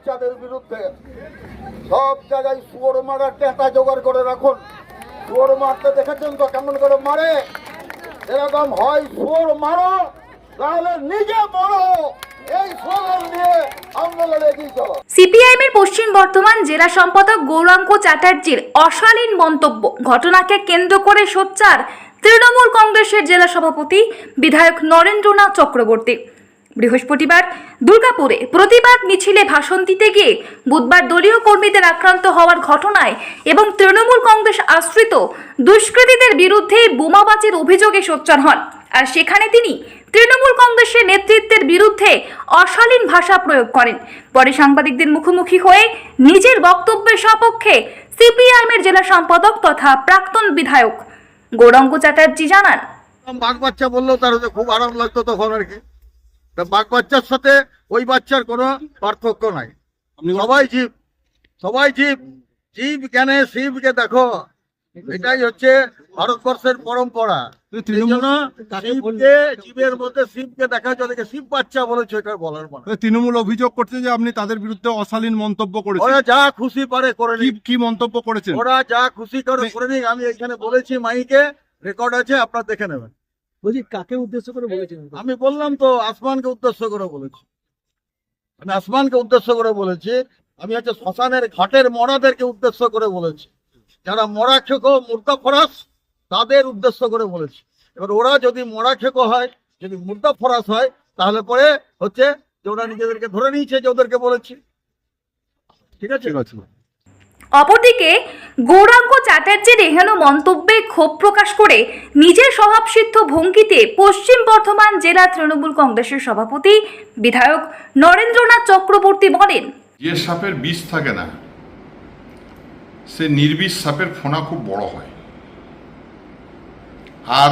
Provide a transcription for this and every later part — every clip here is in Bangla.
বাচ্চাদের বিরুদ্ধে সব জায়গায় শুয়োর মারার টেটা জোগাড় করে রাখুন। শুয়োর মারতে দেখেছেন তো কেমন করে মারে? এরকম হয় শুয়োর মারো, তাহলে নিজে মরো। এই স্লোগান দিয়ে আন্দোলনে এগিয়ে চলো। সিপিআইএম এর পশ্চিম বর্ধমান জেলা সম্পাদক গৌরাঙ্গ চ্যাটার্জির অশালীন মন্তব্য, ঘটনাকে কেন্দ্র করে সোচ্চার তৃণমূল কংগ্রেসের জেলা সভাপতি বিধায়ক নরেন্দ্রনাথ চক্রবর্তী। বৃহস্পতিবার দুর্গাপুরে প্রতিবাদ মিছিলে ভাষণ দিতে গিয়ে বুধবার দলীয় কর্মীদের আক্রান্ত হওয়ার ঘটনায় এবং তৃণমূল কংগ্রেস আশ্রিত দুষ্কৃতীদের বিরুদ্ধে বোমাবাজির অভিযোগে সোচ্চার হন। আর সেখানে তিনি তৃণমূল কংগ্রেসের নেতৃত্বের বিরুদ্ধে অশালীন ভাষা প্রয়োগ করেন। পরে সাংবাদিকদের মুখোমুখি হয়ে নিজের বক্তব্যের সপক্ষে সিপিআইএমের জেলা সম্পাদক তথা প্রাক্তন বিধায়ক গৌরাঙ্গ চ্যাটার্জি জানান। বাঘ বাচ্চা বললেও তার খুব আরাম লাগতো তখন আর কি। তা বাঘ বাচ্চার সাথে ওই বাচ্চার কোনো পার্থক্য নাই। সবাই জীব সবাই জীব। জীব জ্ঞানে শিবকে দেখো এটাই হচ্ছে ভারতবর্ষের পরম্পরা। শিবকে জীবের মধ্যে শিবকে দেখা যাবে শিব বাচ্চা বলেছে এটা বলার মানে তৃণমূল অভিযোগ করছে যে আপনি তাদের বিরুদ্ধে অশালীন মন্তব্য করেছেন। ওরা যা খুশি পারে করে কি মন্তব্য করেছেন? ওরা যা খুশি করে করে নিক। আমি এখানে বলেছি মাইকে রেকর্ড আছে আপনারা দেখে নেবেন। বলছি কাকে উদ্দেশ্য করে বলেছেন আমি বললাম তো আসমানকে উদ্দেশ্য করে বলেছি। আমি আসমানকে উদ্দেশ্য করে বলেছি আমি হচ্ছে শ্মশানের ঘাটের মরাদেরকে উদ্দেশ্য করে বলেছি। যারা মরা খেকো মুর্দা ফরাস তাদের উদ্দেশ্য করে বলেছি। এবার ওরা যদি মরা খেকো হয় যদি মুর্দা ফরাস হয় তাহলে পরে হচ্ছে যে ওরা নিজেদেরকে ধরে নিয়েছে যে ওদেরকে বলেছি। ঠিক আছে? ঠিক আছে। অপরদিকে গৌরাঙ্গ চ্যাটার্জির এহেন মন্তব্যে ক্ষোভ প্রকাশ করে নিজের স্বভাবসিদ্ধ ভঙ্গিতে পশ্চিম বর্ধমান জেলা তৃণমূল কংগ্রেসের সভাপতি বিধায়ক নরেন্দ্রনাথ চক্রবর্তী বলেন, যে সাপের বিষ থাকে না, সে নির্বিষ সাপের ফোনা খুব বড় হয়। আর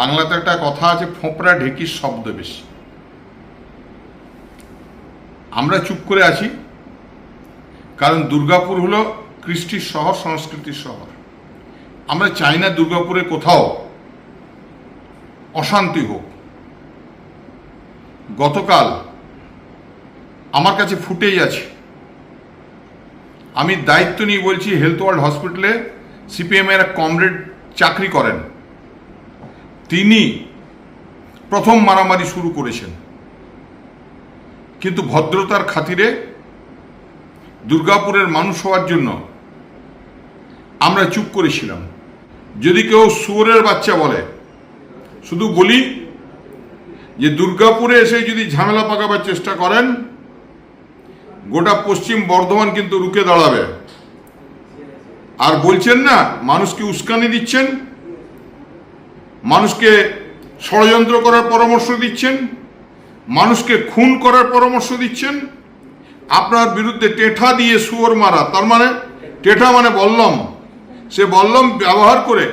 বাংলাতে একটা কথা আছে, ফোঁপড়া ঢেকির শব্দ বেশি। আমরা চুপ করে আছি, কারণ দুর্গাপুর হলো কৃষ্টির শহর সংস্কৃতির শহর আমরা চাই না দুর্গাপুরে কোথাও অশান্তি হোক। গতকাল আমার কাছে ফুটেই আছে। আমি দায়িত্ব নিয়ে বলছি হেলথ ওয়ার্ল্ড হসপিটালে সিপিএম এর এক কমরেড চাকরি করেন। তিনি প্রথম মারামারি শুরু করেছেন। কিন্তু ভদ্রতার খাতিরে দুর্গাপুরের মানুষ হওয়ার জন্য আমরা চুপ করেছিলাম। যদি কেউ সুরের বাচ্চা বলে, শুধু বলি যে দুর্গাপুরে এসে যদি ঝামেলা পাকাবার চেষ্টা করেন, গোটা পশ্চিম বর্ধমান কিন্তু রুখে দাঁড়াবে। আর বলছেন না, মানুষকে উস্কানি দিচ্ছেন, মানুষকে ষড়যন্ত্র করার পরামর্শ দিচ্ছেন, মানুষকে খুন করার পরামর্শ দিচ্ছেন। আপনার বিরুদ্ধে টেঠা দিয়ে সুয়োর মারা, তার মানে টেঠা মানে বললম। সে বললম ব্যবহার করে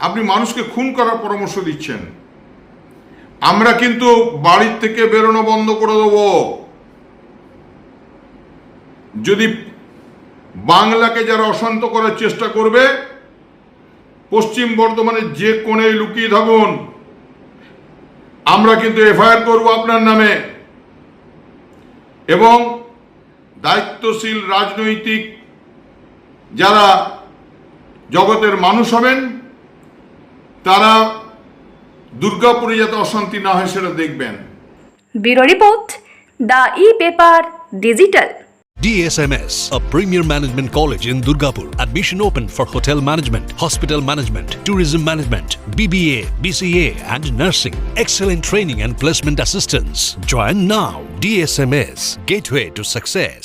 আপনি মানুষকে খুন করার পরামর্শ দিচ্ছেন। আমরা কিন্তু বাড়ির থেকে বেরোনো বন্ধ করে দেবো। যদি বাংলাকে যারা অশান্ত করার চেষ্টা করবে, পশ্চিম বর্ধমানে যে কোণে লুকিয়ে থাকুন, আমরা কিন্তু এফআইআর করব আপনার নামে। এবং দায়িত্বশীল রাজনৈতিক যারা জগতের মানুষ হবেন তারা দুর্গাপুরে যাতে অশান্তি না হয় সেটা দেখবেন bureau report the e paper digital DSMS, a premier management college in Durgapur. Admission open for hotel management, hospital management, tourism management, BBA, BCA, and nursing. Excellent training and placement assistance. Join now. DSMS, gateway to success.